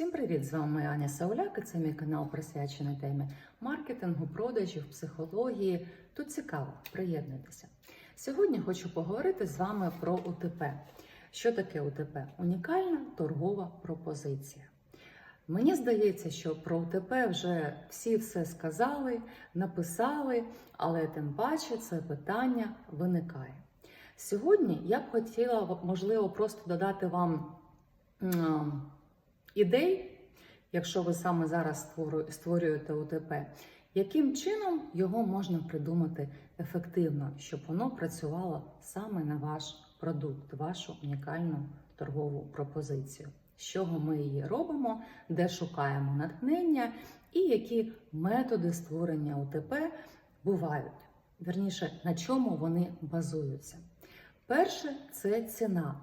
Всім привіт! З вами Аня Сауляк і це мій канал присвячений темі маркетингу, продажів, психології. Тут цікаво, приєднуйтеся. Сьогодні хочу поговорити з вами про УТП. Що таке УТП? Унікальна торгова пропозиція. Мені здається, що про УТП вже всі все сказали, написали, але тим паче це питання виникає. Сьогодні я б хотіла, можливо, просто додати вам м, ідей, якщо ви саме зараз створюєте УТП, яким чином його можна придумати ефективно, щоб воно працювало саме на ваш продукт, вашу унікальну торгову пропозицію. З чого ми її робимо, де шукаємо натхнення і які методи створення УТП бувають. Вірніше, на чому вони базуються. Перше це ціна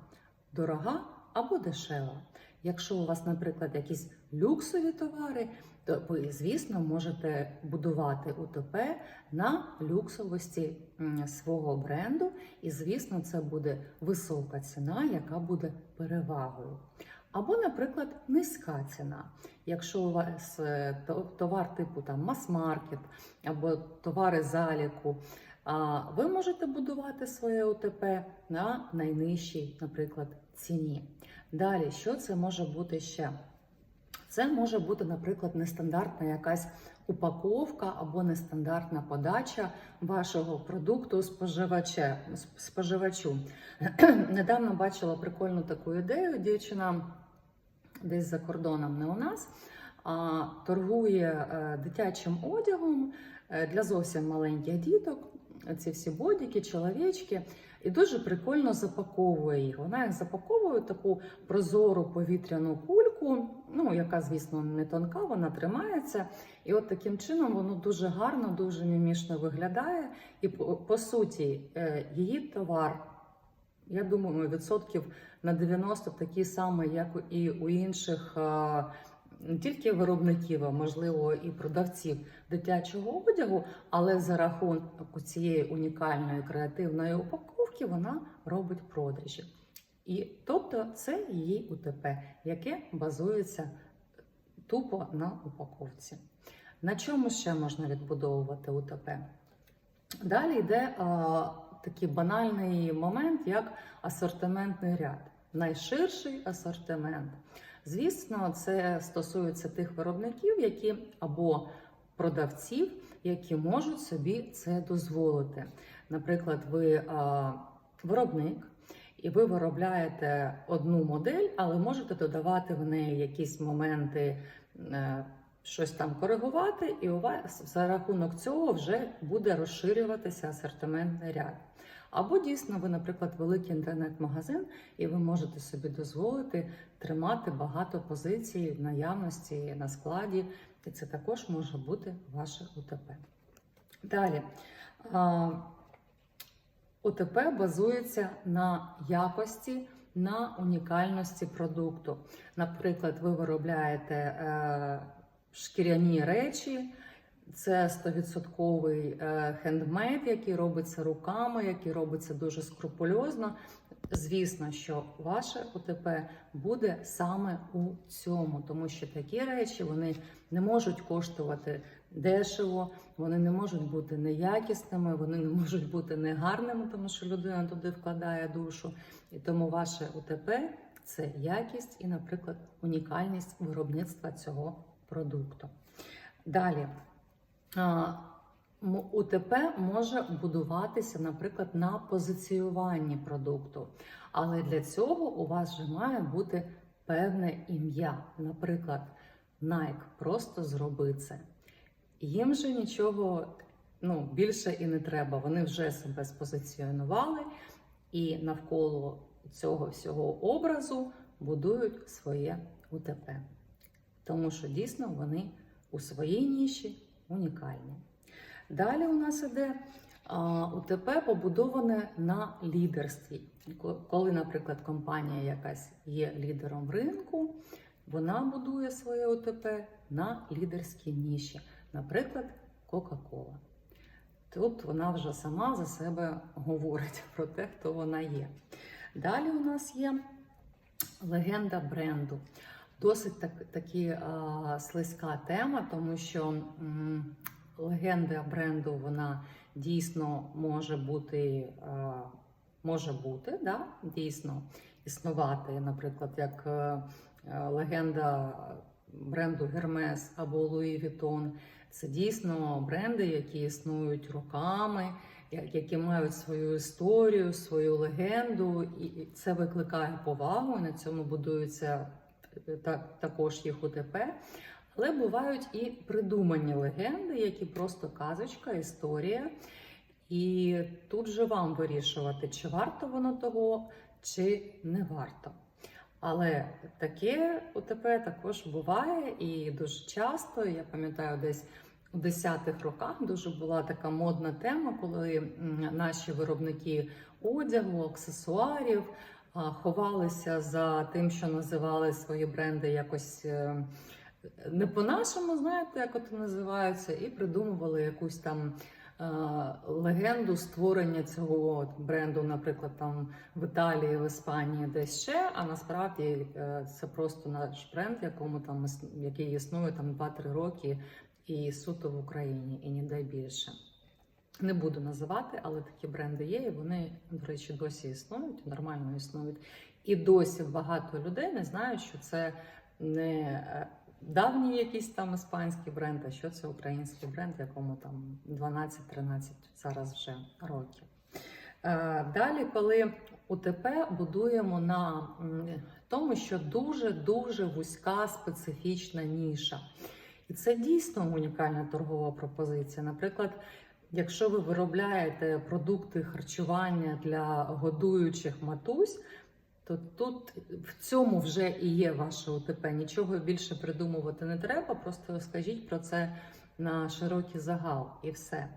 дорога або дешева. Якщо у вас, наприклад, якісь люксові товари, то ви, звісно, можете будувати УТП на люксовості свого бренду, і, звісно, це буде висока ціна, яка буде перевагою. Або, наприклад, низька ціна. Якщо у вас е, товар типу там мас-маркет або товари заліку, ви можете будувати своє ОТП на найнижчій, наприклад, ціні. Далі, що це може бути ще? Це може бути, наприклад, нестандартна якась упаковка або нестандартна подача вашого продукту споживаче, споживачу. Недавно бачила прикольну таку ідею. Дівчина десь за кордоном, не у нас, а торгує е, дитячим одягом е, для зовсім маленьких діток. Ці всі бодіки, чоловічки, і дуже прикольно запаковує їх. Вона їх запаковує таку прозору повітряну кульку, ну яка, звісно, не тонка, вона тримається. І от таким чином воно дуже гарно, дуже мімішно виглядає. І по, суті, е, її товар, я думаю, відсотків на 90 такий самий, як і у інших. е, Не тільки виробників, а можливо і продавців дитячого одягу, але за рахунок цієї унікальної креативної упаковки вона робить продажі. І тобто це її УТП, яке базується тупо на упаковці. На чому ще можна відбудовувати УТП? Далі йде а, такий банальний момент, як асортиментний ряд. Найширший асортимент. Звісно, це стосується тих виробників, які або продавців, які можуть собі це дозволити. Наприклад, ви виробник, і ви виробляєте одну модель, але можете додавати в неї якісь моменти. е, Щось там коригувати, і у вас за рахунок цього вже буде розширюватися асортиментний ряд. Або дійсно ви, наприклад, великий інтернет-магазин, і ви можете собі дозволити тримати багато позицій в наявності на складі, і це також може бути ваше УТП. Далі. УТП базується на якості, на унікальності продукту. Наприклад, ви виробляєте е, шкіряні речі, це 100% е, хендмейд, який робиться руками, який робиться дуже скрупульозно. Звісно, що ваше УТП буде саме у цьому, тому що такі речі вони не можуть коштувати дешево, вони не можуть бути неякісними, вони не можуть бути негарними, тому що людина туди вкладає душу. І тому ваше УТП це якість і, наприклад, унікальність виробництва цього продукту. Далі. УТП може будуватися, наприклад, на позиціюванні продукту, але для цього у вас вже має бути певне ім'я. Наприклад, Nike, просто зроби це. Їм же нічого ну, більше і не треба. Вони вже себе спозиціонували і навколо цього всього образу будують своє УТП. Тому що дійсно вони у своїй ніші унікальні. Далі у нас іде УТП побудоване на лідерстві. Коли, наприклад, компанія якась є лідером ринку, вона будує своє УТП на лідерській ніші, наприклад, Coca-Cola. Тут вона вже сама за себе говорить про те, хто вона є. Далі у нас є легенда бренду. Досить так, такі а, слизька тема, тому що м, легенда бренду вона дійсно може бути, а, може бути, да? дійсно існувати, наприклад, як е, е, легенда бренду Hermes або Louis Vuitton. Це дійсно бренди, які існують роками, які мають свою історію, свою легенду, і це викликає повагу. На цьому будується е, так, також їх УТП. Але бувають і придумані легенди, які просто казочка, історія. І тут же вам вирішувати, чи варто воно того, чи не варто. Але таке УТП також буває і дуже часто. Я пам'ятаю, десь у 10-х роках дуже була така модна тема, коли наші виробники одягу, аксесуарів ховалися за тим, що називали свої бренди якось. е, Не по-нашому, знаєте, як от називаються, і придумували якусь там легенду створення цього бренду, наприклад, там в Італії, в Іспанії, десь ще. А насправді е, це просто наш бренд, якому там який існує там 2-3 роки, і суто в Україні, і ніде більше. Не буду називати, але такі бренди є, і вони, до речі, досі існують, нормально існують. І досі багато людей не знають, що це не е, давній якийсь там іспанський бренд, а що це український бренд, якому там 12-13 зараз вже років. Е, Далі, коли УТП будуємо на тому, що дуже-дуже вузька специфічна ніша. І це дійсно унікальна торгова пропозиція. Наприклад, якщо ви виробляєте продукти харчування для годуючих матусь, то тут в цьому вже і є ваше УТП. Нічого більше придумувати не треба, просто скажіть про це на широкий загал і все.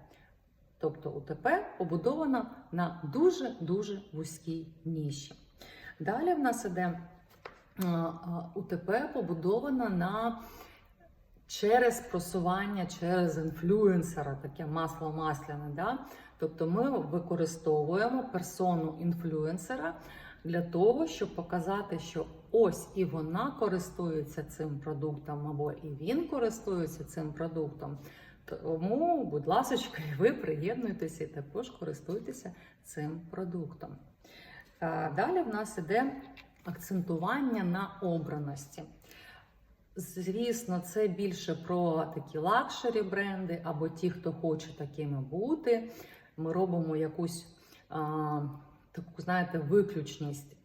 Тобто УТП побудована на дуже-дуже вузькій ніші. Далі в нас іде УТП побудована на через просування через інфлюенсера, таке масло масляне. Да? Тобто ми використовуємо персону інфлюенсера для того, щоб показати, що ось і вона користується цим продуктом, або і він користується цим продуктом. Тому, будь ласка, ви приєднуйтеся і також користуйтеся цим продуктом. Е, Далі в нас іде акцентування на обраності. Звісно, це більше про такі лакшері бренди або ті, хто хоче такими бути. Ми робимо якусь таку, знаєте, виключність.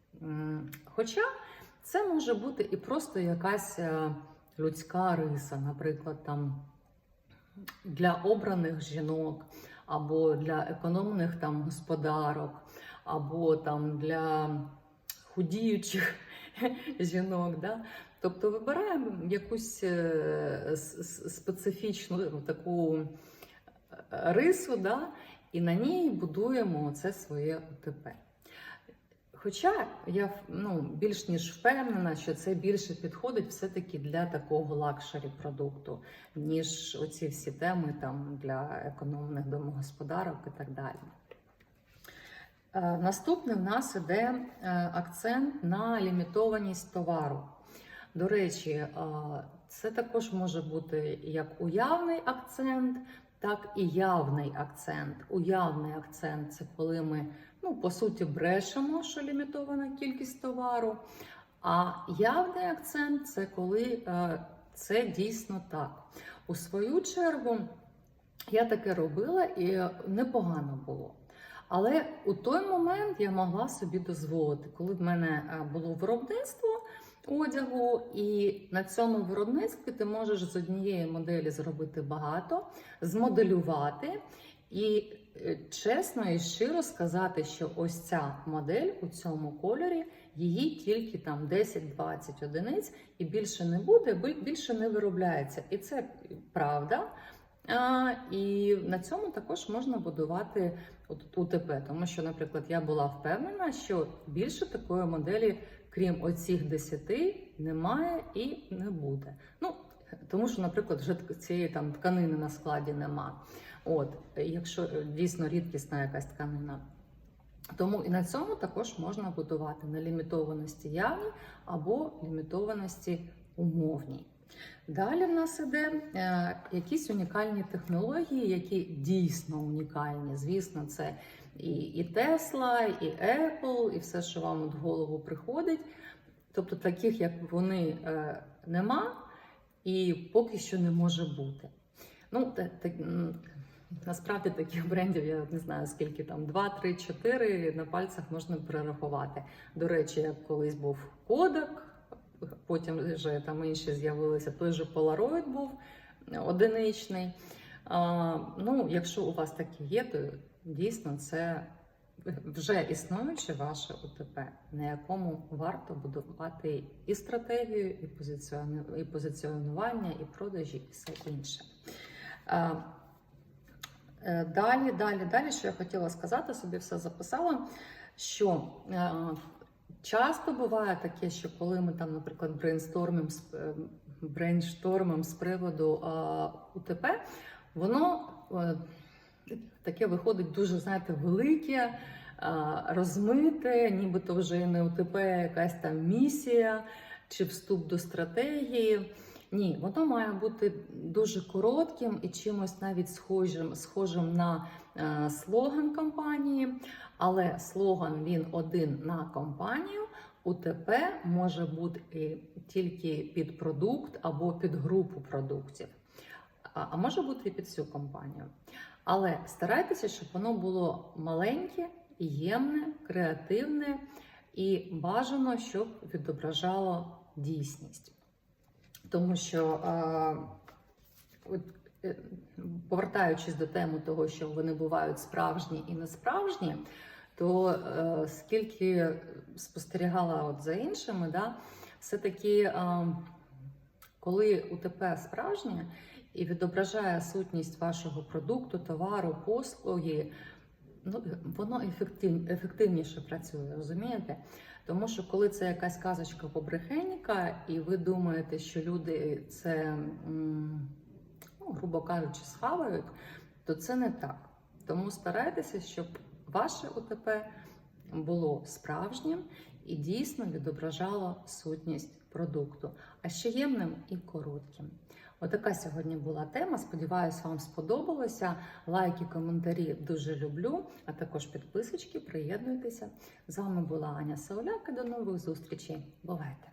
Хоча це може бути і просто якась е, людська риса, наприклад, там для обраних жінок, або для економних там господарок, або там для худіючих жінок. Да? Тобто вибираємо якусь е, специфічну ну, таку е, рису, да? І на ній будуємо це своє УТП. Хоча я ну, більш ніж впевнена, що це більше підходить все-таки для такого лакшері продукту, ніж оці всі теми там, для економних домогосподарок і так далі. Е, Наступне в нас іде е, акцент на лімітованість товару. До речі, е, це також може бути як уявний акцент, так і явний акцент. Уявний акцент це коли ми, ну, по суті, брешемо, що лімітована кількість товару. А явний акцент це коли е, це дійсно так. У свою чергу я таке робила і непогано було. Але у той момент я могла собі дозволити, коли в мене е, було виробництво одягу, і на цьому виробництві ти можеш з однієї моделі зробити багато, змоделювати і е, чесно і щиро сказати, що ось ця модель у цьому кольорі, її тільки там 10-20 одиниць, і більше не буде, більше не виробляється. І це правда. А, і на цьому також можна будувати УТП, тому що, наприклад, я була впевнена, що більше такої моделі, крім оцих 10, немає і не буде. Ну, тому що, наприклад, вже цієї там тканини на складі нема. От, якщо е, дійсно рідкісна якась тканина. Тому і на цьому також можна будувати на лімітованості явні або лімітованості умовній. Далі в нас іде е, якісь унікальні технології, які дійсно унікальні. Звісно, це і, і Tesla, і Apple, і все, що вам в голову приходить. Тобто, таких, як вони, е, нема, і поки що не може бути. Ну, та- та- насправді таких брендів я не знаю скільки там, 2, 3, 4 на пальцях можна перерахувати. До речі, колись був Kodak, потім вже там інші з'явилися, той же Polaroid був одиничний. А, ну, якщо у вас такі є, то дійсно це вже існуюче ваше УТП, на якому варто будувати і стратегію, і позиціонування, і продажі, і все інше. Е, Далі, далі, далі, що я хотіла сказати, собі все записала. Що е, часто буває таке, що коли ми там, наприклад, брейнстормимо е, брейнштормимо з приводу УТП, воно таке виходить дуже, знаєте, велике, розмите, нібито вже не УТП, якась там місія чи вступ до стратегії. Ні, воно має бути дуже коротким і чимось навіть схожим, схожим на е, слоган компанії, але слоган він один на компанію. УТП може бути тільки під продукт або під групу продуктів, а може бути і під всю компанію. Але старайтеся, щоб воно було маленьке, ємне, креативне і бажано, щоб відображало дійсність. Тому що, е, повертаючись до теми того, що вони бувають справжні і несправжні, то е, скільки спостерігала от за іншими, да, все-таки, коли УТП справжнє і відображає сутність вашого продукту, товару, послуги, ну, воно ефектив, ефективніше працює, розумієте? Тому що коли це якась казочка побрехенька, і ви думаєте, що люди це, ну, грубо кажучи, схавають, то це не так. Тому старайтеся, щоб ваше УТП було справжнім і дійсно відображало сутність продукту, а ще ємним і коротким. Отака сьогодні була тема. Сподіваюсь, вам сподобалося. Лайки, коментарі дуже люблю, а також підписочки. Приєднуйтеся. З вами була Аня Сауляк до нових зустрічей. Бувайте!